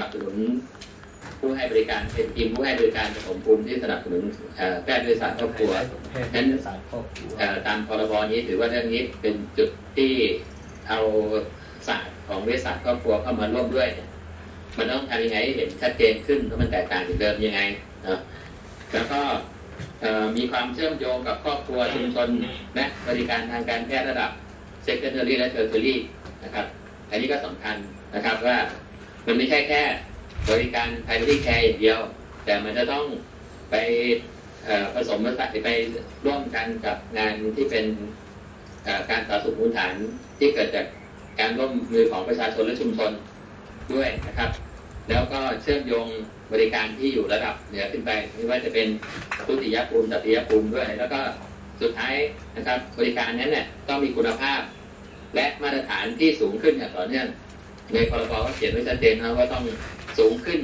นับสนุน ผู้ให้บริการเป็นทีมผู้ให้บริการปฐมภูมิที่สนับสนุนเอ่อแพทย์บริษัทครอบครัวแพทย์วิทยาศาสตร์ครอบครัวเอ่อตามพรบนี้ถือว่าเรื่องนี้เป็นจุดที่เอาศาสตร์ของวิทยาศาสตร์ครอบครัวเข้ามาร่วมด้วยเนี่ยมันต้องทำยังไงให้เห็นชัดเจนขึ้นว่ามันแตกต่างจากเดิมยังไงนะแล้วก็เอ่อมีความเชื่อมโยงกับครอบครัวชุมชนและบริการทางการแพทย์ระดับ secondary และ tertiary นะครับ อันนี้ก็สำคัญนะครับว่า มันไม่ใช่แค่ บริการ primary care อย่างเดียว แต่มันจะต้องไปผสมผสานไปร่วมกันกับงานที่เป็นการสาธารณสุขพื้นฐานที่เกิดจากการร่วมมือของประชาชนและชุมชนด้วยนะครับ แล้วก็เชื่อมโยงบริการที่อยู่ระดับเหนือขึ้นไปไม่ว่าจะเป็นทุติยภูมิตติยภูมิด้วย แล้วก็สุดท้ายนะครับ บริการนั้นเนี่ยต้องมีคุณภาพ และมาตรฐานที่สูงขึ้นอย่างต่อเนื่อง ในพรบก็เขียนไว้ชัดเจนนะว่าต้องสูงขึ้น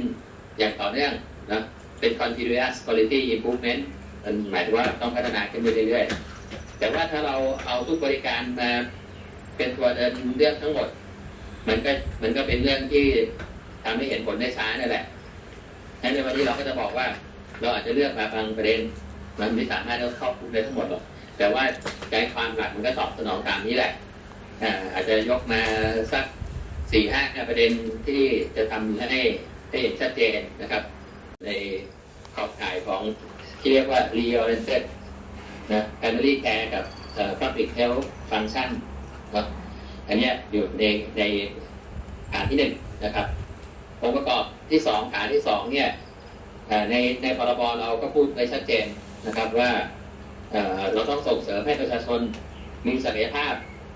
อย่างต่อเนื่องนะเป็น continuous quality improvement มันหมายถึงว่าต้องพัฒนาขึ้นไปเรื่อยๆ แต่ว่าถ้าเราเอาทุกบริการมาเป็นตัวเดินเรื่องทั้งหมด มันก็มันก็เป็นเรื่องที่ทำให้เห็นผลได้ช้านั่นแหละงั้นในวันนี้เราก็จะบอกว่า เราอาจจะเลือกมาบางประเด็น มันไม่สามารถจะครอบคลุมได้ทั้งหมดหรอก แต่ว่าใจความหลักมันก็ตอบสนองตามนี้แหละอาจจะยกมาสัก สี่ห้าประเด็นที่จะทำให้ให้เห็นชัดเจนนะครับ ในขอบข่ายของที่เรียกว่า reoriented นะ primary care กับ public health function นอะอันนี้อยู่ในในฐานที่หนึ่งนะครับองค์ประกอบที่สองฐานที่สองเนี่ยในในพรบเราก็พูดไว้ชัดเจนนะครับว่าเราต้องส่งเสริมให้ประชาชนมีศักยภาพ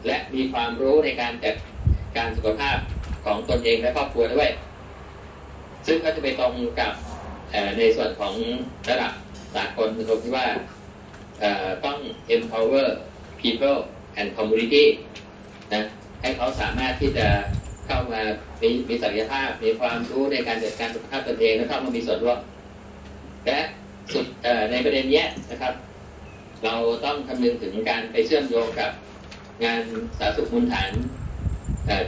และมีความรู้ในการจัด การสุขภาพของตนเองและครอบครัวด้วย ซึ่งก็จะไปตรงกับในส่วนของระดับสากลตรงที่ว่าต้อง empower people and community นะให้เขาสามารถที่จะเข้ามามีมีศักยภาพ มีความรู้ในการจัดการสุขภาพตนเองและเข้ามามีส่วนร่วมและสุดในประเด็นนี้นะครับ เราต้องคำนึงถึงการไปเชื่อมโยงกับงานสาธารณสุขมูลฐาน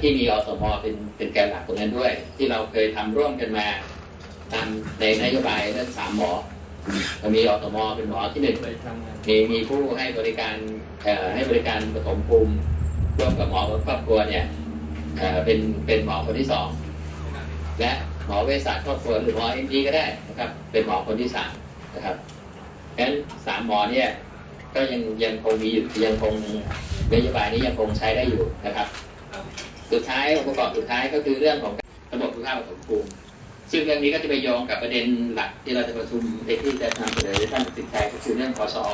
ที่มีอสมเป็นเป็นแกนหลักตรงนั้นด้วย ที่เราเคยทำร่วมกันมาตามในนโยบายเรื่องสามหมอเรามีอสมเป็นหมอที่หนึ่งไปทำงานมีมีผู้ให้บริการเอ่อให้บริการปฐมภูมิร่วมกับหมอครอบครัวเนี่ยเอ่อเป็นเป็นหมอคนที่สองและหมอเวชศาสตร์ครอบครัวหรือหมอเอ็มดีก็ได้นะครับ เป็นหมอคนที่สามนะครับเพราะฉะนั้นสามหมอเนี่ยก็ยังยังคงมีอยู่ยังคงนโยบายนี้ยังคงใช้ได้อยู่นะครับ สุดท้ายองค์ประกอบสุดท้ายก็คือเรื่องของระบบสุขภาพปฐมภูมิซึ่งเรื่องนี้ก็จะไปโยงกับประเด็นหลักที่เราจะประชุมในที่จะนำเสนอให้ท่านตัดสินใจก็คือเรื่องพสอ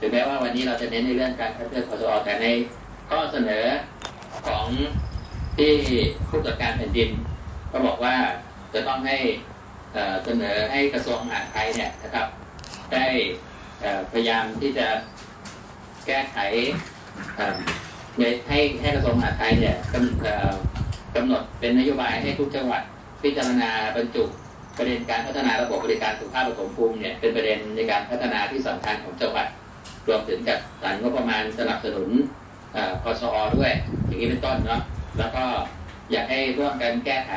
ถึงแม้ว่าวันนี้เราจะเน้นในเรื่องการคัดเลือกพสอแต่ในข้อเสนอของที่ผู้ตรวจการแผ่นดิน ก็บอกว่าจะต้องให้เสนอให้กระทรวงมหาดไทยเนี่ยนะครับ ได้พยายามที่จะแก้ไข ในให้ให้กระทรวงมหาดไทยเนี่ยกำกำหนดเป็นนโยบายให้ทุกจังหวัดพิจารณาบรรจุประเด็นการพัฒนาระบบบริการสุขภาพปฐมภูมิเนี่ยเป็นประเด็นในการพัฒนาที่สำคัญของจังหวัดรวมถึงจัดสรรงบประมาณสนับสนุนเอ่อพสอด้วย อย่างนี้เป็นต้นเนาะแล้วก็อยากให้ร่วมกันแก้ไข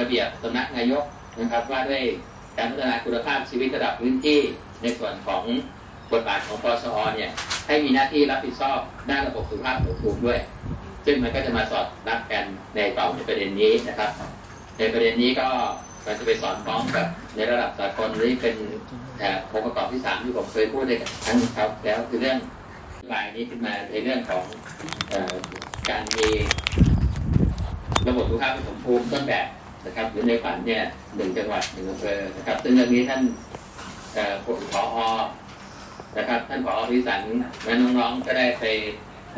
ระเบียบสำนักนายกนะครับว่าด้วยการพัฒนาคุณภาพชีวิตระดับพื้นที่ในส่วนของ บทบาทของพสอเนี่ยให้มีหน้าที่รับผิดชอบด้านระบบสุขภาพปฐมภูมิด้วย ซึ่งมันก็จะมาสอดรับกันในต่อในประเด็นนี้นะครับ ในประเด็นนี้ก็เราจะไปสอนฟ้องกับในระดับสากลนี่เป็นองค์ประกอบที่สามที่ผมเคยพูดในครั้งครับแล้วคือเรื่องรายนี้ขึ้นมาในเรื่องของอการมีระบบสุขภาพปฐมภูมิต้นแบบนะครับหรือในฝันเนี่ยหนึ่งจังหวัดหนึ่งอำเภอนะครับซึ่งเรื่องนี้ท่านผอ นะครับ ท่านผอวิสันและน้องๆก็ได้ไป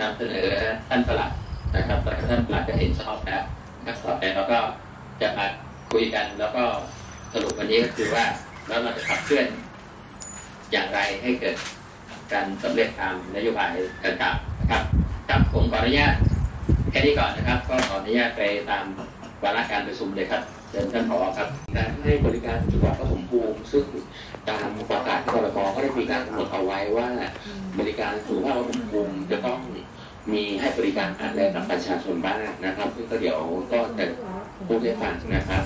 นำเสนอท่านประหลัดนะครับแต่ท่านประหลัดก็เห็นชอบแล้วนะครับต่อไปเราก็จะมาคุยกันแล้วก็สรุปวันนี้ก็คือว่าแล้วเราจะขับเคลื่อนอย่างไรให้เกิดการสำเร็จตามนโยบายต่างๆนะครับครับผมขออนุญาตแค่นี้ก่อนนะครับ ก็ขออนุญาตไปตามวาระการประชุมเลยครับเชิญท่านผอครับการให้บริการจังหวัดปฐมภูมิซึ่ง ตามประกาศที่พรบก็ได้มีการกำหนดเอาไว้ว่า บริการสุขภาพปฐมภูมิจะต้องมีให้บริการอะไรกับประชาชนบ้างนะครับ ซึ่งก็เดี๋ยวก็จะพูดให้ฟังนะครับ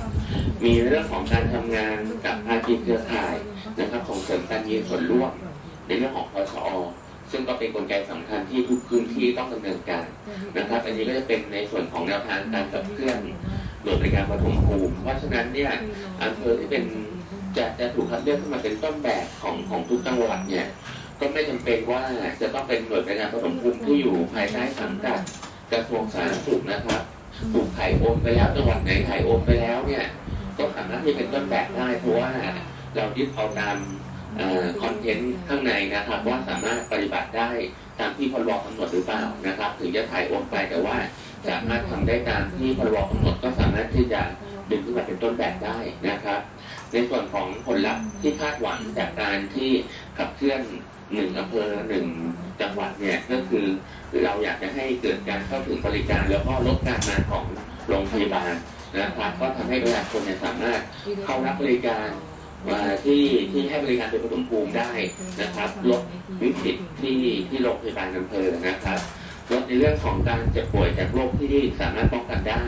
มีเรื่องของการทำงานกับภาคีเครือข่ายนะครับส่งเสริมการมีส่วนร่วมในเรื่องของพสอซึ่งก็เป็นกลไกสำคัญที่ทุกพื้นที่ต้องดำเนินการนะครับ อันนี้ก็จะเป็นในส่วนของแนวทางการขับเคลื่อนหน่วยบริการปฐมภูมิเพราะฉะนั้นเนี่ยอำเภอที่เป็น จะจะถูกคัดเลือกขึ้นมาเป็นต้นแบบของของทุกจังหวัดเนี่ย ก็ไม่จำเป็นว่าจะต้องเป็นหน่วยบริการปฐมภูมิที่อยู่ภายใต้สังกัดกระทรวงสาธารณสุขนะครับ ถูกถ่ายโอนไปแล้วจังหวัดไหนถ่ายโอนไปแล้วเนี่ย ก็สามารถที่เป็นต้นแบบได้เพราะว่าเรายึดเอาตามคอนเทนต์ข้างในนะครับว่าสามารถปฏิบัติได้ตามที่พรบกำหนดหรือเปล่านะครับถึงจะถ่ายโอนไปแต่ว่าสามารถทำได้ตามที่พรบกำหนดก็สามารถที่จะดึงขึ้นมาเป็นต้นแบบได้นะครับ ในส่วนของผลลัพธ์ที่คาดหวังจากการที่ขับเคลื่อนหนึ่งอำเภอหนึ่งจังหวัดเนี่ยก็คือเราอยากจะให้เกิดการเข้าถึงบริการ แล้วก็ลดการมาของโรงพยาบาลนะครับก็ทำให้ประชาชนเนี่ยสามารถเข้ารับบริการมาที่ที่ให้บริการโดยปฐมภูมิได้นะครับลดวิกฤตที่ที่โรงพยาบาลอำเภอนะครับลดในเรื่องของการเจ็บป่วยจากโรคที่สามารถป้องกันได้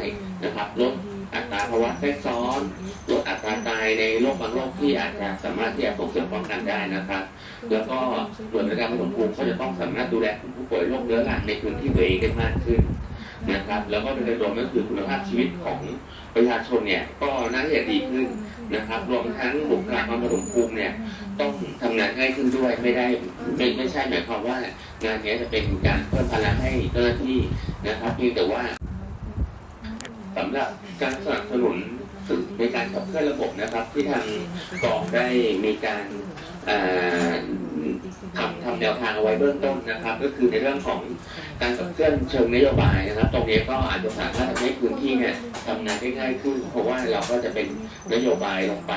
นะครับลด อัตราภาวะแทรกซ้อนลดอัตราตายในโรคบางโรคที่อาจจะสามารถที่จะส่งเสริมป้องกันได้นะครับ แล้วก็หน่วยบริการปฐมภูมิก็จะต้องสามารถดูแลผู้ป่วยโรคเรื้อรังในพื้นที่ตัวเองได้มากขึ้นนะครับ แล้วก็โดยรวมก็คือคุณภาพชีวิตของประชาชนเนี่ยก็น่าจะดีขึ้นนะครับ รวมทั้งบุคลากรปฐมภูมิเนี่ยต้องทำงานง่ายขึ้นด้วยไม่ได้ไม่ไม่ใช่หมายความว่างานนี้จะเป็นการเพิ่มภาระให้เจ้าหน้าที่นะครับเพียงแต่ว่า สำหรับการสนับสนุนในการขับเคลื่อนระบบนะครับ ที่ทางกองได้มีการทำทำแนวทางเอาไว้เบื้องต้นนะครับ ก็คือในเรื่องของการขับเคลื่อนเชิงนโยบายนะครับ ตรงนี้ก็อาจจะสามารถทำให้พื้นที่เนี่ยทำงานได้ง่ายขึ้น เพราะว่าเราก็จะเป็นนโยบายลงไป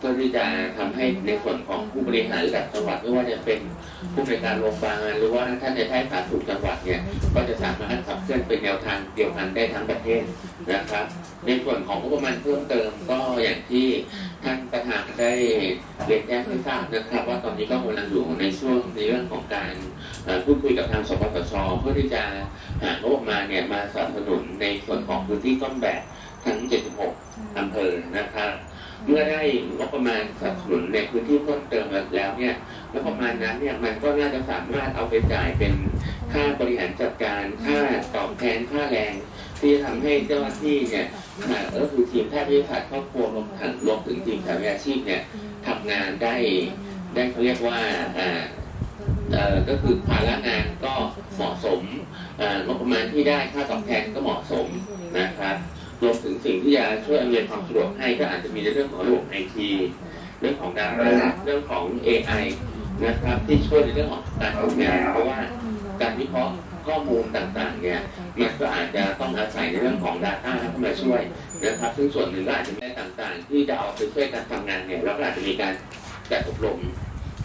เพื่อที่จะทำให้ในส่วนของผู้บริหารระดับจังหวัดไม่ว่าจะเป็นผู้บริการโรงพยาบาลหรือว่าท่านในแพทย์สาธารณสุขจังหวัดเนี่ยก็จะสามารถขับเคลื่อนเป็นแนวทางเดียวกันได้ทั้งประเทศนะครับ ในส่วนของงบประมาณเพิ่มเติมก็อย่างที่ท่านประธานได้เรียนแจ้งให้ทราบนะครับ ว่าตอนนี้ก็กำลังอยู่ในช่วงในเรื่องของการพูดคุยกับทางสปสชเพื่อที่จะหางบประมาเนี่ยมาสนับสนุนในส่วนของพื้นที่ต้นแบบทั้ง 76อำเภอนะครับ เมื่อได้งบประมาณสนับสนุนในพื้นที่เพิ่มเติมแล้วเนี่ยงบประมาณนั้นเนี่ยมันก็น่าจะสามารถเอาไปจ่ายเป็นค่าบริหารจัดการค่าตอบแทนค่าแรง ที่จะทำให้เจ้าหน้าที่เนี่ยก็คือทีมแพทย์วิทยาศาสตร์ครอบครัวรวมถึงรวมถึงทีมสาวิชาชีพเนี่ยทำงานได้ได้เขาเรียกว่าอ่าก็คือภาระงานก็เหมาะสมงบประมาณที่ได้ค่าตอบแทนก็เหมาะสมนะครับ รวมถึงสิ่งที่จะช่วยอำนวยความสะดวกให้ก็อาจจะมีในเรื่องของระบบไอทีเรื่องของการเรื่องของ AI นะครับ ที่ช่วยในเรื่องของการทำงานเพราะว่าการวิเคราะห์ข้อมูลต่างๆเนี่ยมันก็อาจจะต้องอาศัยในเรื่องของ Data เข้ามาช่วยนะครับซึ่งส่วนหนึ่งก็อาจจะมีต่างๆ ที่จะเอาไปช่วยการทำงานเนี่ยเราก็อาจจะมีการจัดอบรม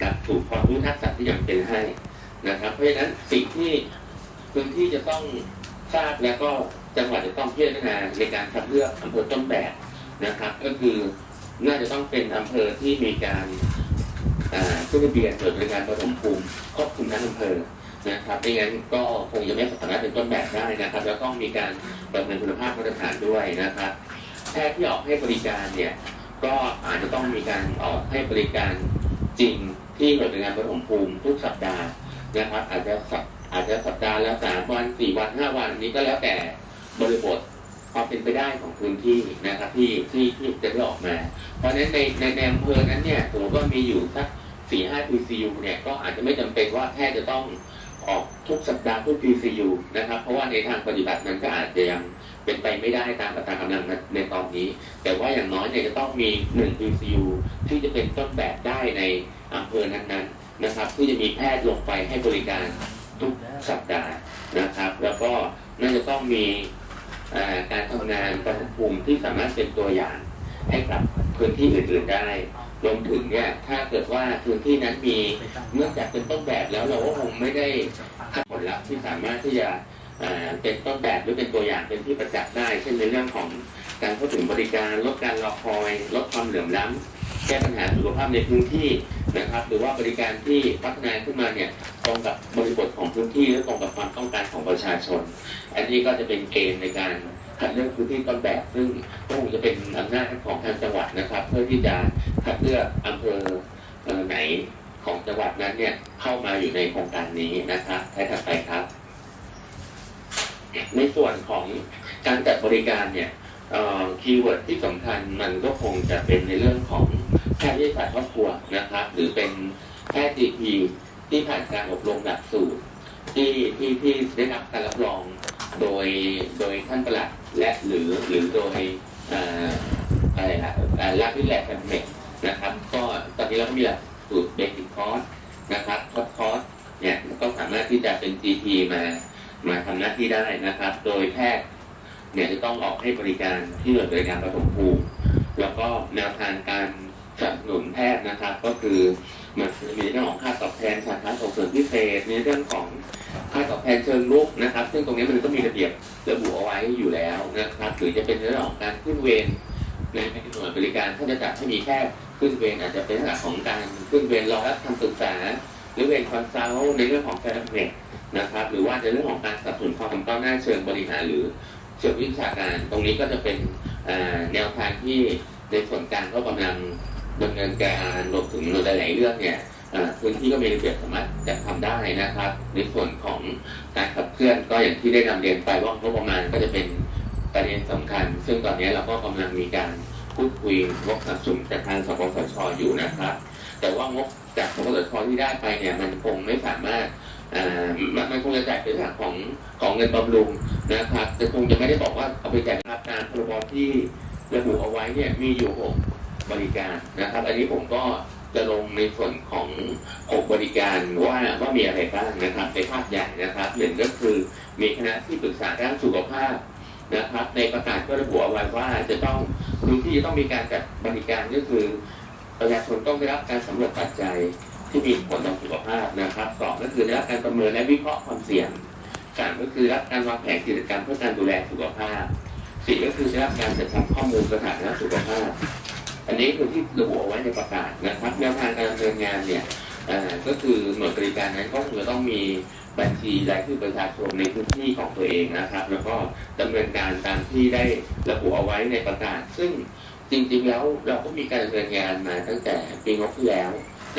กับถูกความรู้ทักษะที่จำเป็นให้นะครับ เพราะฉะนั้นสิ่งที่พื้นที่จะต้องทราบแล้วก็ จังหวัดจะต้องพิจารณาในการคัดเลือกอำเภอต้นแบบนะครับ ก็คือน่าจะต้องเป็นอำเภอที่มีการอ่าขึ้นทะเบียนเปิดบริการปฐมภูมิครอบคลุมทั้งอำเภอนะครับไม่งั้นก็คงจะไม่สามารถเป็นต้นแบบได้นะครับ แล้วต้องมีการประเมินคุณภาพมาตรฐานด้วยนะครับแพทย์ที่ออกให้บริการเนี่ยก็อาจจะต้องมีการออกให้บริการจริงที่หน่วยบริการปฐมภูมิทุกสัปดาห์นะครับ อาจจะสัปอาจจะสัปดาห์ละสามวันสี่วันห้าวันนี้ก็แล้วแต่ บริบทความเป็นไปได้ของพื้นที่นะครับที่ที่ที่จะได้ออกมา เพราะฉะนั้นในในในอำเภอนั้นเนี่ยสมมติว่ามีอยู่สักสี่ห้า PCU เนี่ยก็อาจจะไม่จำเป็นว่าแพทย์จะต้องออกทุกสัปดาห์ทุก PCU นะครับ เพราะว่าในทางปฏิบัติมันก็อาจจะยังเป็นไปไม่ได้ตามอัตรากำลังในตอนนี้ แต่ว่าอย่างน้อยเนี่ยจะต้องมีหนึ่ง PCU ที่จะเป็นต้นแบบได้ในอำเภอนั้นๆนะครับที่จะมีแพทย์ลงไปให้บริการทุกสัปดาห์นะครับ แล้วก็น่าจะต้องมี การทำงานประภูมิที่สามารถเป็นตัวอย่างให้กับพื้นที่อื่นๆได้รวมถึงเนี่ยถ้าเกิดว่าพื้นที่นั้นมีเนื่องจากเป็นต้นแบบแล้วเราก็คงไม่ได้คัดผลลัพธ์ที่สามารถที่จะเป็นต้นแบบหรือเป็นตัวอย่างเป็นที่ประจักษ์ได้ เช่นในเรื่องของการเข้าถึงบริการลดการรอคอยลดความเหลื่อมล้ำ แก้ปัญหาสุขภาพในพื้นที่นะครับ หรือว่าบริการที่พัฒนาขึ้นมาเนี่ยตรงกับบริบทของพื้นที่และตรงกับความต้องการของประชาชน อันนี้ก็จะเป็นเกณฑ์ในการคัดเลือกพื้นที่ต้นแบบ ซึ่งก็คงจะเป็นอำนาจของทางจังหวัดนะครับ เพื่อที่จะคัดเลือกอำเภอไหนของจังหวัดนั้นเนี่ยเข้ามาอยู่ในโครงการนี้นะครับใช้ถัดไปครับ ในส่วนของการจัดบริการเนี่ยคีย์เวิร์ดที่สำคัญมันก็คงจะเป็นในเรื่องของ แพทย์วิทยาศาสตร์ครอบครัวนะครับ หรือเป็นแพทย์ GP ที่ผ่านการอบรมหลักสูตรที่ที่ที่ได้รับการรับรองโดยโดยท่านประหลัดและหรือหรือโดยอะไรนะรับวิแลแฟมเมกนะครับ ก็ตอนนี้เราก็มีหลักสูตรเบสิกคอร์สนะครับคอร์สคอร์สเนี่ยก็สามารถที่จะเป็น GP มามาทำหน้าที่ได้นะครับ โดยแพทย์เนี่ยจะต้องออกให้บริการที่หน่วยบริการปฐมภูมิแล้วก็แนวทางการ สนับสนุนแพทย์นะครับ ก็คือมันมีเรื่องของค่าตอบแทนสาขาส่งเสริมพิเศษในเรื่องของค่าตอบแทนเชิงลุกนะครับ ซึ่งตรงนี้มันก็มีระเบียบระบุเอาไว้อยู่แล้วนะครับหรือจะเป็นเรื่องของการขึ้นเวรในหน่วยบริการถ้าจะจัดให้มีแค่ขึ้นเวรอาจจะเป็นลักษณะของการขึ้นเวรรอรับคำปรึกษา หรือเวรคอนซัลท์ในเรื่องของการเมกนะครับหรือว่าในเรื่องของการสนับสนุนความก้าวหน้าเชิงบริหารหรือเชิงวิชาการ ตรงนี้ก็จะเป็นแนวทางที่ในส่วนกลางก็กำลัง ดำเนินการรวมถึงหลายๆเรื่องเนี่ยพื้นที่ก็มีระเบียบสามารถจัดทำได้นะครับ ในส่วนของการขับเคลื่อนก็อย่างที่ได้นำเรียนไปว่างบประมาณก็จะเป็นประเด็นสำคัญ ซึ่งตอนนี้เราก็กำลังมีการพูดคุยงบสนับสนุนจากทางสปสชอยู่นะครับ แต่ว่างบจากสปสชที่ได้ไปเนี่ยมันคงไม่สามารถอ่ามันคงจะจ่ายเป็นลักของของเงินบำรุงนะครับแต่คงจะไม่ได้บอกว่าเอาไปจ่ายครับตามพรบที่ระบุเอาไว้เนี่ยมีอยู่หก บริการนะครับ อันนี้ผมก็จะลงในส่วนของหกบริการว่าว่ามีอะไรบ้างนะครับในภาพใหญ่นะครับหนึ่งก็คือมีคณะที่ปรึกษาด้านสุขภาพนะครับ ในประกาศก็ระบุเอาไว้ว่าจะต้องพื้นที่จะต้องมีการจัดบริการก็คือประชาชนต้องได้รับการสำรวจปัจจัยที่มีผลต่อสุขภาพนะครับสองก็คือได้รับการประเมินและวิเคราะห์ความเสี่ยงสามก็คือรับการวางแผนกิจกรรมเพื่อการดูแลสุขภาพสี่ก็คือได้รับการจัดทำข้อมูลสถานะสุขภาพ อันนี้คือที่ระบุเอาไว้ในประกาศนะครับแนวทางการดำเนินงานเนี่ยก็คือหน่วยบริการนั้นก็คือต้องมีบัญชีรายชื่อประชาชนในพื้นที่ของตัวเองนะครับ แล้วก็ดำเนินการตามที่ได้ระบุเอาไว้ในประกาศ ซึ่งจริงๆแล้วเราก็มีการดำเนินงานมาตั้งแต่ปีงบที่แล้ว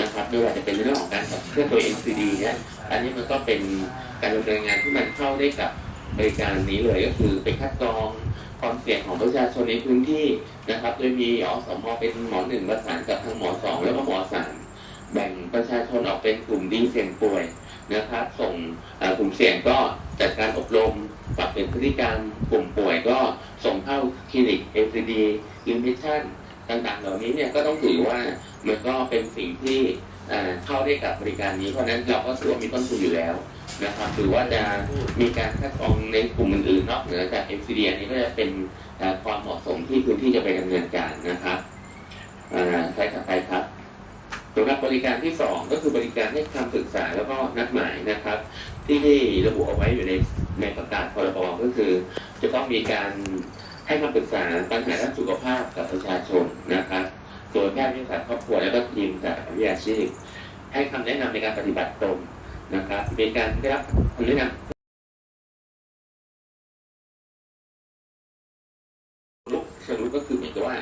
นะครับไม่ว่าจะเป็นเรื่องของการขับเคลื่อนตัว NCD เนี่ยอันนี้มันก็เป็นการดำเนินงานที่มันเข้าได้กับบริการนี้เลยก็คือเป็นคัดกรอง ความเสี่ยงของประชาชนในพื้นที่นะครับ โดยมีอสมเป็นหมอหนึ่งประสานกับทางหมอสองแล้วก็หมอสามแบ่งประชาชนออกเป็นกลุ่มดีเสี่ยงป่วยนะครับ ส่งกลุ่มเสี่ยงก็จัดการอบรมปรับเป็นพฤติกรรมกลุ่มป่วยก็ส่งเข้าคลินิก NCD ลิมิชั่นต่างๆ เหล่านี้เนี่ยก็ต้องถือว่ามันก็เป็นสิ่งที่เข้าได้กับบริการนี้เพราะนั้นเราก็ถือว่ามีต้นทุนอยู่แล้ว นะครับหรือว่าจะมีการคัดกรองในกลุ่มอื่นๆนอกเหนือจาก MCD อันนี้ก็จะเป็นความเหมาะสมที่พื้นที่จะไปดำเนินการนะครับใช้ถัดไปครับสำหรับบริการที่สองก็คือบริการให้คำปรึกษาแล้วก็นัดหมายนะครับ ที่ได้ระบุเอาไว้อยู่ในในประกาศพรบก็คือ จะต้องมีการให้คำปรึกษาปัญหาด้านสุขภาพกับประชาชนนะครับโดยแพทย์วิทยาศาสตร์ครอบครัวและก็ทีมจากวิทยาชีพ ให้คำแนะนำในการปฏิบัติตรง นะครับมีการได้รับคำแนะนำลุกเชิงลุกก็คือเหมือนกับว่า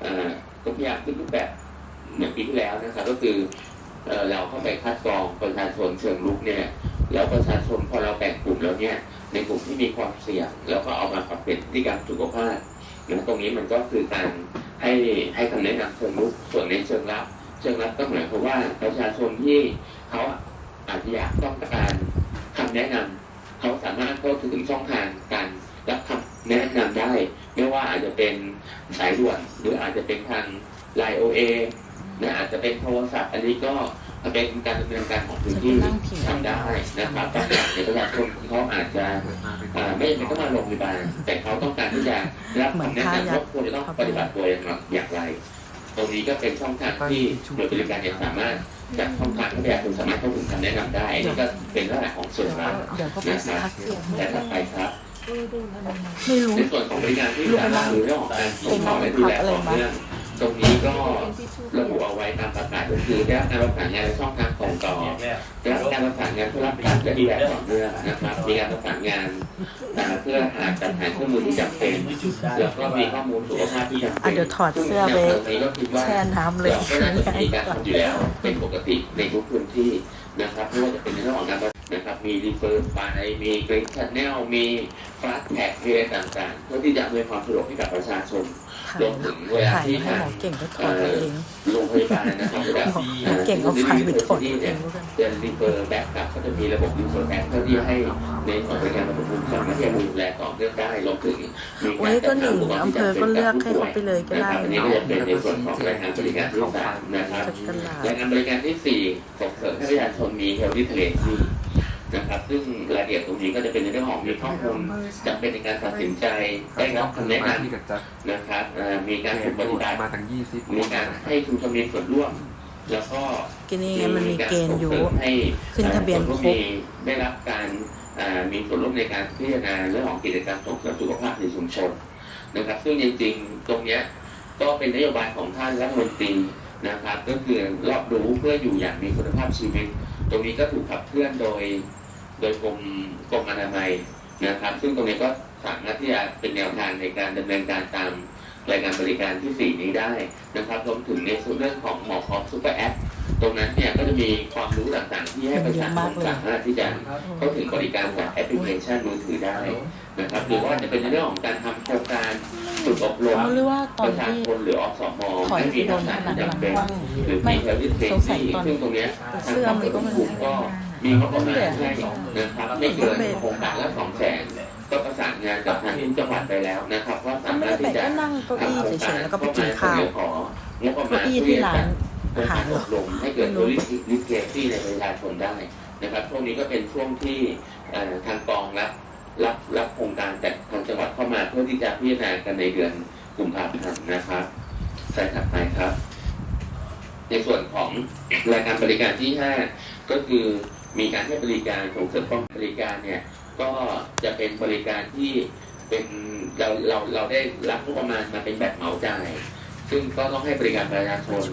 เอ่อก็พยายามขึ้นรูปแบบเหมือนปีที่แล้วนะครับ ก็คือเอ่อเราเข้าไปคัดกรองประชาชนเชิงลุกเนี่ย แล้วประชาชนพอเราแบ่งกลุ่มแล้วเนี่ยในกลุ่มที่มีความเสี่ยง แล้วก็เอามาปรับเปลี่ยนพฤติกรรมสุขภาพนะตรงนี้มันก็คือการให้ให้คำแนะนำเชิงลุกส่วนในเชิงรับ เชิงรับก็หมายความว่าประชาชนที่เขา อาจจะอยากต้องการคำแนะนำเขาสามารถเข้าถึงช่องทางการรับคำแนะนำได้ ไม่ว่าอาจจะเป็นสายด่วน หรืออาจจะเป็นทางไลโอเอนะอาจจะเป็นโทรศัพท์ อันนี้ก็เป็นการดำเนินการของพื้นที่ทำได้นะครับบางอย่างในยประชาชนเขาอาจจะอ่าไม่จำเป็นต้องมาโรงพยาบาลแต่เขาต้องการที่จะรับคำแนะนำว่าควรจะต้องปฏิบัติตัวอย่างไร ตรงนี้ก็เป็นช่องทางที่หน่วยบริการเนี่ยสามารถ จัดช่องทางให้ประชาชนสามารถเข้าถึงคำแนะนำได้อันนี่ก็เป็นลักษณะของส่วนรับเดี๋ยวก็ไปนะครับพักเสียงและถัดไปครับไม่รู้ในส่วนของบริการที่สามารถคือเรื่องของการส่งต่อและดูแลต่อเนื่อง ตรงนี้ก็ระบุเอาไว้ตามประกาศก็คือได้รับการประสานงานในช่องทางส่งต่อได้รับการประสานงานเพื่อรับการและดูแลต่อเนื่องนะครับมีการประสานงานเพื่อหาจัดหาเครื่อมือที่จำเป็นแล้วก็มีข้อมูลสุขภาพที่จำเป็นอะเดี๋ยวถอดเสื้อไปแนวทางนี้ก็คิดว่าแช่น้ำเลยเราก็น่าจะมีการทำอยู่แล้วเป็นปกติในทุกพื้นที่นะครับไม่ว่าจะเป็นในเรื่องของการนะครับมีรีเฟิร์ไปมีเกรดชแนลมีฟาสแท็กมีอะไรต่างๆเพื่อที่จะอำนวยความสะดวกให้กับประชาชน ถ่ายรวมถึงเวลาถ่ายที่ให้ทางหมอเก่งก็ถอดตัวเองโรงพยาบาลนะครับแบบหมอเก่งก็ฟังไปถอดตัวเองแล้วกันเดินรีเฟอร์แบ็กกลับก็จะมีระบบรีเฟอร์แบ็กเพื่อที่ให้ในส่วนบริการระบบภูมิสามารถที่จะดูแลต่อเนื่องได้รวมถึงมีโอ้การยก็จัดหนึ่งทำอุปกรณ์อำที่เภอจำเป็นก็เลือกกับให้ผู้ป่วเขายไปเลยก็นะได้ครับอันนี้ก็จะเป็นในส่วนของรายงานบริการที่สามนะครับจัดตลาดรายงานบริการที่4ส่งเสริมให้ประชาชนมีเฮลที่ทะเลที่ นะครับ ซึ่งรายละเอียดตรงนี้ก็จะเป็นในเรื่องของมีข้อมูลจำเป็นในการตัดสินใจได้รับคำแนะนที่กับจัดำนะครับเอ่อมีการฝึกปฏิบัติมาตั้งยี่สิบมีการให้ชุมชนมีส่วนร่วม แล้วก็กินนี่ไงมันมีเกณฑ์อยู่มีารส่งสริมให้ขึ้นทะเบียนอ่อครบมีได้รับการอ่ามีส่วนร่วมในการพิจารณาเรื่องของกิจกรรมส่งเสริมสุขภาพในชุมชนนะครับ ซึ่งจริงๆตรงเนี้ยก็เป็นนโยบายของท่านรัฐมนตรีนะครับ ก็คือรอบรู้เพื่ออยู่อย่างมีคุณภาพชีวิต ตรงนี้ก็ถูกขับเคลื่อนโดย โดยกรมกรมอนามัยนะครับ ซึ่งตรงนี้ก็สามารถที่จะเป็นแนวทางในการดำเนินการตามรายการบริการที่ 4 นี้ได้นะครับรวมถึงในส่วนเรื่องของหมอพร้อมซูเปอร์แอปตรงนั้นเนี่ยก็จะมีความรู้ต่างๆ ที่ให้ประชาชนสามารถที่จะเข้าถึงบริการจากแอปพลิเคชันมือถือได้นะครับหรือว่าจะเป็นในเรื่องของการทำโครงการฝึกอบรมเขาเรียกว่าตปอนระชาที่ชนหรืออสมถอยให้มีที่โดทักนษะผนัที่งหลังจำเป็นห้องหรือมีเทอร์วิสเทรนสงสัยที่ตอนซึ่งตรงเนี้ยเสื้อมันก็ทางกรมก็ มีงบประมาณให้นะครับไม่เกินโครงการละสองแสนก็ประสานงานกับทางทุกจังหวัดไปแล้วนะครับว่าสามารถที่จะนั่งเก้าอี้ทำโครงเฉการยๆแล้วก็ไปกินข้าวงบประมาเก้าณที่ร้านอาหารเพื่อบรมให้เกิดลิทลิเทที่ในประชาชนได้นะครับช่วงนี้ก็เป็นช่วงที่ทางกองรับรับรับโครงการจากทางจังหวัดเข้ามาเพื่อที่จะพิจารณากันในเดือนกุมภาพันธ์นะครับใส่ถัดไปครับ ในส่วนของรายการบริการที่ 5 ก็คือ มีการให้บริการส่งเสริมป้องกันบริการเนี่ยก็จะเป็นบริการที่เป็นเราเราเราได้รับงบประมาณมาเป็นแบบเหมาจ่าย ซึ่งก็ต้องให้บริการประชาชน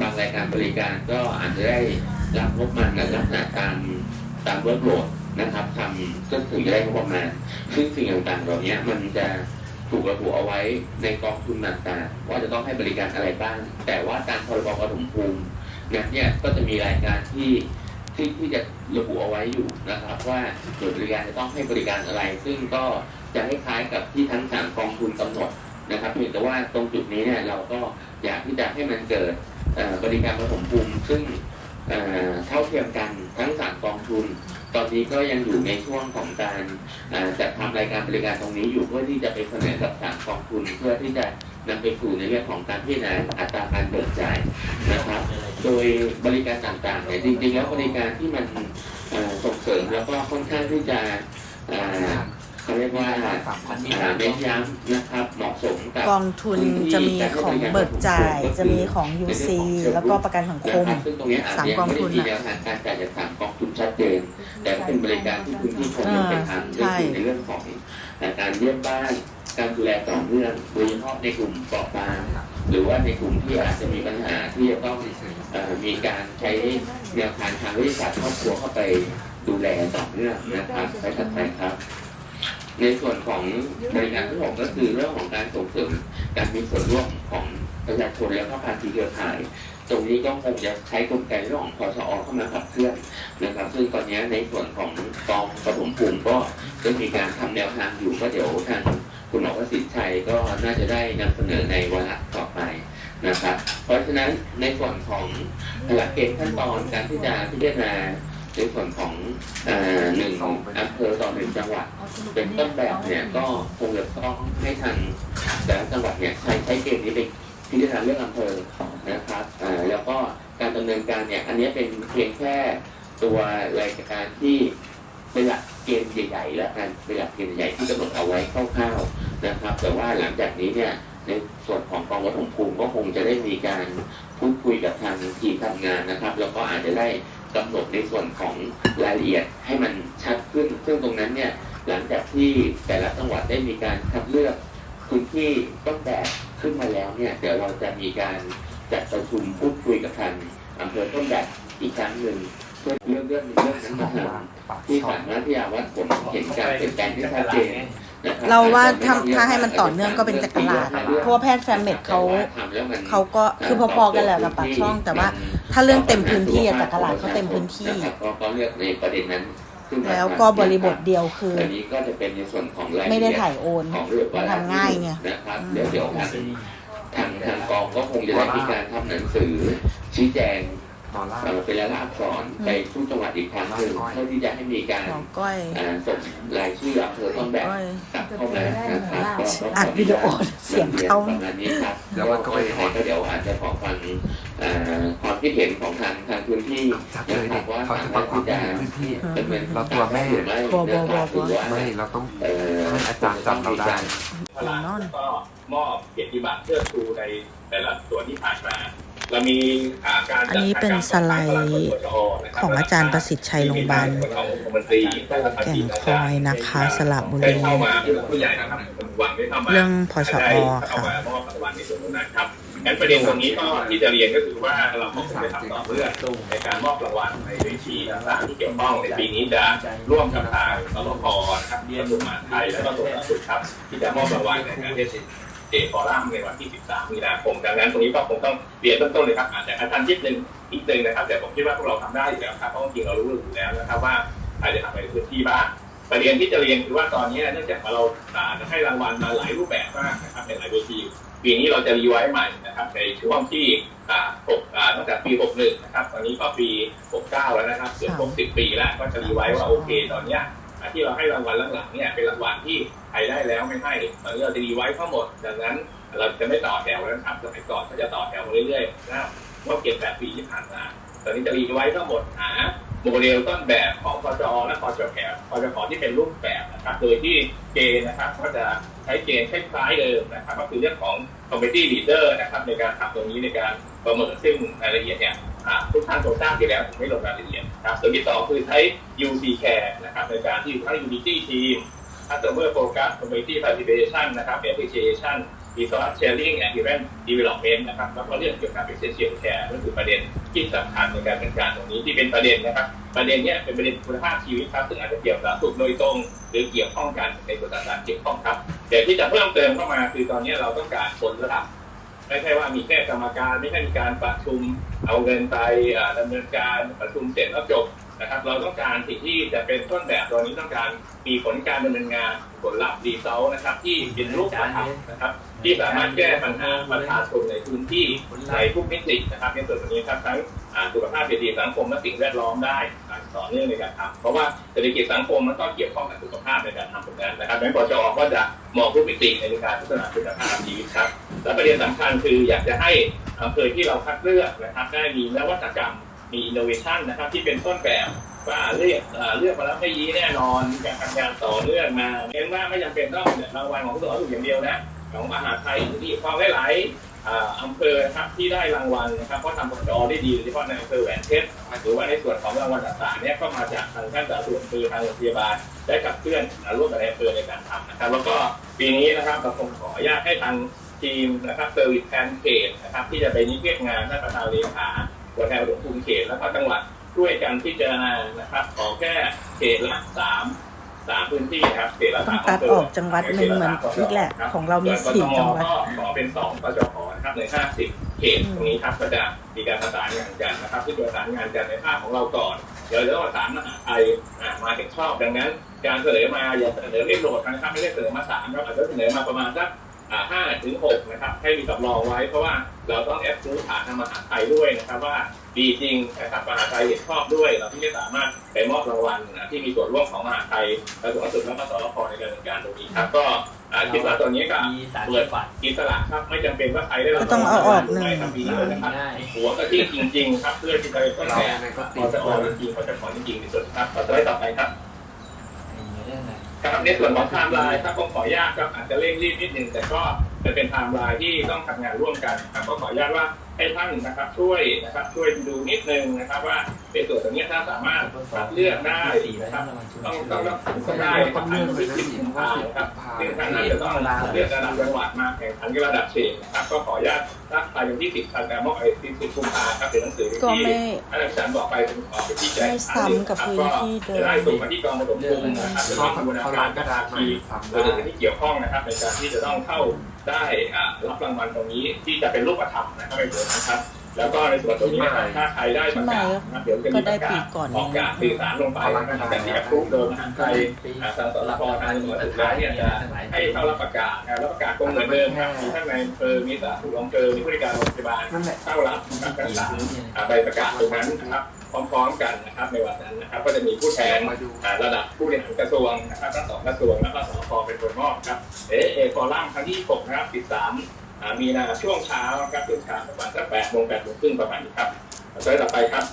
บางรายการบริการก็อาจจะได้รับงบประมาณในลักษณะตามตามเวิร์กโหลดนะครับทำก็ถึงจะได้งบประมาณ ซึ่งสิ่งต่างๆเหล่านี้มันจะถูกระบุเอาไว้ในกองทุนต่างๆว่าจะต้องให้บริการอะไรบ้าง แต่ว่าตามพรบปฐมภูมินั้นเนี่ยก็จะมีรายการที่ ที่ที่จะระบุเอาไว้อยู่นะครับ ว่าหน่วยบริการจะต้องให้บริการอะไร ซึ่งก็จะให้คล้ายกับที่ทั้งสามกองทุนกำหนดนะครับเพียงแต่ว่าตรงจุดนี้เนี่ยเราก็อยากที่จะให้มันเกิดบริการผสมภูมิซึ่งเท่าเทียมกันทั้งสามกองทุน ตอนนี้ก็ยังอยู่ในช่วงของการจัดทำรายการบริการตรงนี้อยู่เพื่อที่จะไปเสนอกับสางกองทุนเพื่อที่จะนำไปสู่ในเรื่องของการพิจารณาอัตราการเบิกจ่ายนะครับ โดยบริการต่างๆเนี่ยจริงๆแล้วบริการที่มันส่งเสริมแล้วก็ค่อนข้างที่จะ เขาเรียกว่าสามพันอ่าเน้นย้ำนะครับเหมาะสมกับกองทุนจะมีของเบิกจ่าย จะมีของ UC แล้วก็ประกันสังคมนะครับซึ่งตรงนี้อาจสามจะกยัองงไม่ทุได้นมีน่ะแนวทางการจ่ายจากสามกองทุนชัดเจน แต่ก็เป็นบริการที่พื้นที่คนยังไปทำใช่ก็คือในเรื่องของการเยี่ยมบ้านการดูแลต่อเนื่องโดยเฉพาะในกลุ่มเปราะบางหรือว่าในกลุ่มที่อาจจะมีปัญหาที่จะต้องเอ่อมีการใช้แนวทางทางวิทยาศาสตร์ครอบครัวเข้าไปดูแลต่อเนื่องนะครับไปถัดไปครับ ในส่วนของบริการที่หกก็คือเรื่องของการส่งเสริมการมีส่วนร่วมของประชาชนและก็ภาคีเครือข่าย ตรงนี้ก็คงจะใช้กลไกเรื่องของพสอเข้ามาขับเคลื่อนนะครับ ซึ่งตอนนี้ในส่วนของกองปฐมภูมิก็ได้มีการทำแนวทางอยู่ก็เดี๋ยวทางคุณหมอวสิทธิ์ชัยก็น่าจะได้นำเสนอในวาระต่อไปนะครับ เพราะฉะนั้นในส่วนของหลักเกณฑ์ขั้นตอนการที่จะพิจารณาในส่วนของอ่อ หนึ่งอำเภอต่อหนึ่งจังหวัด เป็นต้นแบบเนี่ยก็คงจะต้องให้ทางแต่ละจังหวัดเนี่ยใช้ใช้เกณฑ์นี้ไปพิจารณาเรื่องอำเภอนะครับอ่าแล้วก็การดำเนินการเนี่ยอันนี้เป็นเพียงแค่ตัวรายการที่เป็นหลักเกณฑ์ใหญ่ๆแล้วกันเป็นหลักเกณฑ์ใหญ่ที่กำหนดเอาไว้คร่าวๆนะครับ แต่ว่าหลังจากนี้เนี่ยในส่วนของกองวัฒนภูมิก็คงจะได้มีการพูดคุยกับทางทีมทำงานนะครับ แล้วก็อาจจะได้ กำหนดในส่วนของรายละเอียดให้มันชัดขึ้น ซึ่งตรงนั้นเนี่ยหลังจากที่แต่ละจังหวัดได้มีการคัดเลือกพื้นที่ต้นแบบขึ้นมาแล้วเนี่ยเดี๋ยวเราจะมีการจัดประชุมพูดคุยกับทางอำเภอต้นแบบอีกครั้งหนึ่งเพื่อเรื่องเรื่องเรื่องนั้นมาทำที่สามารถที่จะวัดผลเห็นการเปลี่ยนแปลงที่ชัดเจนนะครับ เราว่าถ้าถ้าให้มันต่อเนื่องก็เป็นจักรลาดเพราะว่าแพทย์แฟมเมดเขาเขาก็คือพอๆกันแหละกับปากช่อง แต่ว่าถ้าเรื่องเต็มพื้นที่อะจักรลาดเขาเต็มพื้นที่นะครับก็ก็เลือกในประเด็นนั้นขึ้นมาแล้วก็บริบทเดียวคืออันนี้ก็จะเป็นในส่วนของรายละไม่เอีได้ยดถ่ายโอนของเรื่องมันทำง่ายไงนะครับเดี๋ยวเดี๋ยวทางทางทางกองก็คงจะได้มีการทำหนังสือชี้แจง ดอลลาร์เอ่อเป็นรายลักษณ์อักษรไปทุกจังหวัดอีกครั้งหนึ่งเพื่อที่จะให้มีการหมอก้อยอ่าส่งรายชื่ออำเภอต้นแบบก้อยกลับเข้ามานะครับก็ก็อัดวิดีโอเสียงเข้าประมาณนี้ครับเดี๋ยวมันก็ไปถอนก็เดี๋ยวอาจจะขอฟังเอ่อความคิดเห็นของทางทางพื้นที่จัดเลยนะคดิรับว่าเขาจะฟังความคิดเห็นพื้นที่ดำเนินเราตัวแม่หรือไม่บ่บ่บ่บ่หรือว่าไม่เราต้องเอ่อให้อาจารย์จำเราได้พลังแล้วก็มอบเกียรติบัตรเพื่อชูในแต่ละส่วนที่ผ่านมา เรามีอ่าการอันนี้เป็นสไลด์ของอาจารย์ประสิทธิ์ชัยโรงพยาบาลขององคมนตรีแก่งคอยนะคะสระบุได้รีเข้ามาผู้ใหญ่นะครับหวังได้เข้ามาเรื่องพชอได้เข้าค่ะมามอบรางวัลในส่วนตรงนั้นครับงั้นประเด็นตรงนี้ก็ที่จะเรียนก็คือว่าเราคงจะทำต่อเพื่อในการมอบรางวัลในเวทีต่างๆที่เกี่ยวข้องในปีนี้จะร่วมกับทางสรพนะครับกระทรวงมหาดไทยและก็กระทรวงสาธารณสุขครับที่จะมอบรางวัลในการเทศ เจฟอรัมในวันที่ 13 มีนาคม ดังนั้นตรงนี้ก็คงต้องเรียนเบื้องต้นเลยครับ อาจจะกระทันนิดนึงอีกนึงนะครับ แต่ผมคิดว่าพวกเราทำได้อยู่แล้วครับ เพราะจริงเรารู้อยู่แล้วนะครับว่าอาจจะทำในพื้นที่บ้างประเด็นที่จะเรียนคือว่าตอนนี้เนื่องจากว่าเราอ่าให้รางวัลมาหลายรูปแบบมากนะครับในหลายเวทีปีนี้เราจะรีไวซ์ใหม่นะครับในช่วงที่อ่าหกอ่าตั้งแต่ปี 61 นะครับ ตอนนี้ก็ปี 69 แล้วนะครับเกือบครบ10ปีแล้วก็จะรีไวซ์ว่าโอเค ตอนเนี้ย ที่เราให้รางวัลหลังๆเนี่ยเป็นรางวัลที่ใครได้แล้วไม่ให้ตอนนี้เราจะรีไว้ทั้งหมด ดังนั้นเราจะไม่ต่อแถวแล้วนะครับสมัยก่อนก็จะต่อแถวมาเรื่อยๆนะว่าเก็บแบบปีที่ผ่านมาตอนนี้จะรีไว้ทั้งหมดหาโมเดลต้นแบบของพจและพจแถวพจขที่เป็นรูปแบบนะครับ โดยที่เกณฑ์นะครับก็จะใช้เกณฑ์คล้ายๆเดิมนะครับ ก็คือเรื่องของ committee leader นะครับในการทำตรงนี้ในการประเมินซึ่งรายละเอียดเนี่ย ทุกท่านคงทราบอยู่แล้วไม่ลงรายละเอียดครับส่วนที่ต่อคือใช้ UC Care นะครับในการที่ทั้ง Unity Team Customer Focus Community Participation นะครับ Appreciation Resource Sharing and Event Development นะครับแล้วก็เรื่องเกี่ยวกับ Essential Care นั่นคือประเด็นที่สำคัญในการเนินการตรงนี้ที่เป็นประเด็นนะครับ ประเด็นเนี้ยเป็นประเด็นคุณภาพชีวิตครับ ซึ่งอาจจะเกี่ยวกับสุขโดยตรง หรือเกี่ยวข้องกันในส่วนต่างๆเกี่ยวข้องครับแต่ที่จะเพิ่มเติมเข้ามาคือตอนนี้เราต้องการผลระดับ ไม่ใช่ว่ามีแค่กรรมการไม่ใช่มีการประชุมเอาเงินไปอ่าดำเนินการประชุมเสร็จแล้วจบนะครับ เราต้องการสิ่งที่จะเป็นต้นแบบตอนนี้ต้องการมีผลการดำเนินงานผลลัพธ์ดีเซลนะครับ ที่เป็นรูปธรรมนะครับ ที่สามารถแก้ปัญหาประชาชนในพื้นที่ในทุกมิตินะครับในส่วนตรงนี้ครับทั้งสุขภาพเศรษฐกิจสังคมและสิ่งแวดล้อมได้ ต่อเนื่องในการทำเพราะว่าเศรษฐกิจสังคมมันก็เกี่ยวข้องกับสุขภาพในการทำผลงานนะครับแม้ปจอก็จะมองทุกมิติในการพัฒนาคุณภาพชีวิตครับ และประเด็นสำคัญคืออยากจะให้อำเภอที่เราคัดเลือกนะครับได้มีนวัตกรรมมีอินโนเวชันนะครับที่เป็นต้นแบบว่าเลือกเลือกมาแล้วไม่ยี้แน่นอนการทำงานต่อเนื่องมาเน้นว่าไม่จำเป็นต้องรางวัลของตัวเราอย่างเดียวนะของมหาไทยที่ความหลาย อำเภอนะครับที่ได้รางวัลนะครับเพราะทำปจได้ดีโดยเฉพาะในอำเภอแหวนเพชรหรือว่าในส่วนของรางวัลต่างๆเนี่ยก็มาจากทางท่านสาธารณสุขอำเภอทางโรงพยาบาลได้กับเพื่อนอ่าร่วมกับในอำเภอในการทำนะครับ แล้วก็ปีนี้นะครับเราคงขออนุญาตให้ทางทีมนะครับเซอร์วิสแทนเขตนะครับที่จะไปนิเทศงานท่านประธานเลขาตัวแทนหลวงภูมิเขตแล้วก็จังหวัดช่วยกันพิจารณานะครับขอแค่เขตละสาม สามพื้นที่ครับเขตละต้อสางมตัดออกจังหวัดหนึ่งเหมือนอีกแหละ ของเรามีสี่จังหวัดก็ขอเป็นสองปจขนะครับในห้าสิบเขตตรงนี้ครับก็จะมีการประสานงานกันนะครับที่ประสานงานกันในภาคของเราก่อนเดี๋ยวจะต้องประสานมหาไทยอ่ามาเห็นชอบดังนั้น การเสนอมาอย่าเสนอเรียกโหลดนะครับไม่ได้เสนอมาสามครับอาจจะเสนอมาประมาณสักอ่าห้าถึงหกนะครับให้มีสำรองไว้เพราะว่าเราต้องแอปพูฐานทางมหาไทยด้วยนะครับว่า ดีจริงนะครับมหาไทยเห็นชอบด้วยเราที่จะสามารถไปมอบรางวัลนะที่มีส่วนร่วมของมหาไทยกระทรวงสาธารณสุขและก็สรพในการดำเนินการตรงนี้ครับก็อ่าคิดว่าตอนนี้ก็มีสารเปิดอิสระครับไม่จำเป็นว่าใครได้รับก็ต้องเอาออกหนึ่งไม่ทำปีนี้เลยนะครับง่ายหัวก็ที่จริง ๆ ครับเพื่อที่จะเป็นต้นเราแบบยังไงก็พติอดจะโอออกนจริงๆพอจะขอจริงๆที่สุดครับต่อไปต่อไปครับเรื่องอะไรครับในส่วนของไทม์ไลน์ถ้าผมขออนุญาตครับอาจจะเร่งรีบนิดนึงแต่ก็จะเป็นไทม์ไลน์ที่ต้องทำงานร่วมกันครับก็ขออนุญาตว่า ให้ท่านนะครับช่วยนะครับช่วยดูนิดนึงนะครับว่าในส่วนตรงนี้ถ้าสามารถคัดเลือกได้นะครับต้องต้องต้องต้องได้ต้องเลือกที่สิบกุมภานะครับซึ่งท่านอาจจะต้องเลือกระดับจังหวัดมาแข่งขันกับระดับเขตนะครับก็ขออนุญาต ถ้าไปวันที่สิบธันวาคมไอ้ที่สิบกุมภาครับเป็นหนังสือก็ที่ไม่ท่านอาจารย์บอกไปเป็นขอไปที่แจ้งไม่ซ้ำกับพื้นที่เดิมจะได้ส่งมาที่กองระดมทุนนะครับจะต้องทำบูรณาการกับภาคีโดยที่เกี่ยวข้องนะครับในการที่จะต้องเข้าได้อ่ารับรางวัลตรงนี้ที่จะเป็นรูปธรรมนะครับในส่วนนะครับ แล้วก็ในส่วนตรงนี้นะครับถ้าใครได้ประกาศนะครับเดี๋ยวจะมีประกาศออกจากสื่อสารลงไปนะครับแต่ที่แอปพรูฟเดิมทางใครอ่าทางสรพทางหน่วยสุดท้ายเนี่ยจะให้เข้ารับประกาศนะครับรับประกาศตรงเหมือนเดิมครับมีท่านในอำเภอมีสาธารณสุขอำเภอมีผู้บริการโรงพยาบาลนั่นแหละเข้ารับนะครับกันสารอ่าใบประกาศตรงนั้นนะครับพร้อมๆกันนะครับในวันนั้นนะครับ ก็จะมีผู้แทนมาดูอ่าระดับผู้บริหารกระทรวงนะครับทั้งสองกระทรวงแล้วก็สคเป็นคนมอบครับเอเอฟอรัมครั้งที่6นะครับ13อ่า มีนาช่วงเช้าครับช่วงเช้าประมาณสัก8โมง8โมงครึ่งประมาณนี้ครับสไลด์ต่อไปครับ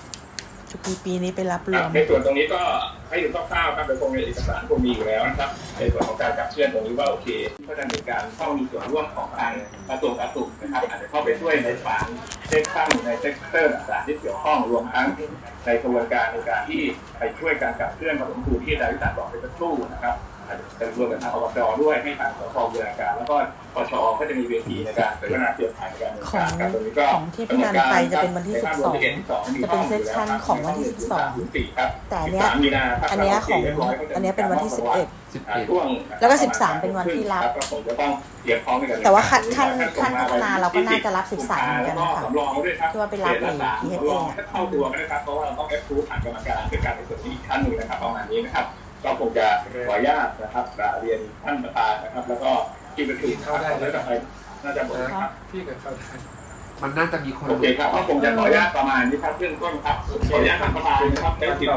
จุปีปีนี้ไปรับรครัวบมในส่วนตรงนี้ก็ให้ดูคร่าวๆครับโดยคงในเอกสารคงมีอยู่แล้วนะครับ ในส่วนของการจับเชื่อนตรงนี้ว่าโอเคก็จะมีการเข้ามีส่วนร่วมของทางกระทรวงสาธารณสุขนะครับอาจจะเข้าไปช่วยในฝานเช็คข้างในเซกเตอร์ต่างๆที่เกี่ยวข้องรวมทั้งในกระบวนการในการที่ไปช่วยการจับเชื่อนผสมภูมิที่อาจารย์วิสารบอกไปสักครู่นะครับ อาจจะรวมกับทางอบจด้วยให้ทางสพบูรณาการ แล้วก็ปชก็จะมีเวทีในการเสวนาเตรียมการในการดำเนินการครับตรงนี้ก็ของที่พี่นันไปจะเป็นวันที่ 12 จะเป็นเซสชั่นของวันที่ 12 แต่อันเนี้ยอันเนี้ยของอันเนี้ยเป็นวันที่ 11สิบเอ็ดช่วงแล้วก็ 13 เป็นวันที่รับก็คงจะต้องเตรียมพร้อมในการแต่ว่าขั้นขั้นขั้นพัฒนาเราก็น่าจะรับ 13เหมือนกันนะคะสำรองด้วยครับที่ว่าไปรับในเขตละสาม PHA สำรองถ้าเข้าตัวก็ได้ครับเพราะว่าเราต้องแอปพูผ่านกรรมการเพื่อการในส่วนนี้อีกขั้นหนึ่งนะครับประมาณนี้นะครับ ก็คงจะขออนุญาตนะครับเรียนท่านประธานนะครับ แล้วก็ที่ประชุมเข้าได้แล้วต่อไปน่าจะหมดนะครับพี่กับเขาได้มันน่าจะมีคนโอเคครับก็คงจะขออนุญาตประมาณนี้ครับเรื่องต้นครับขออนุญาตท่านประธานนะครับได้ติด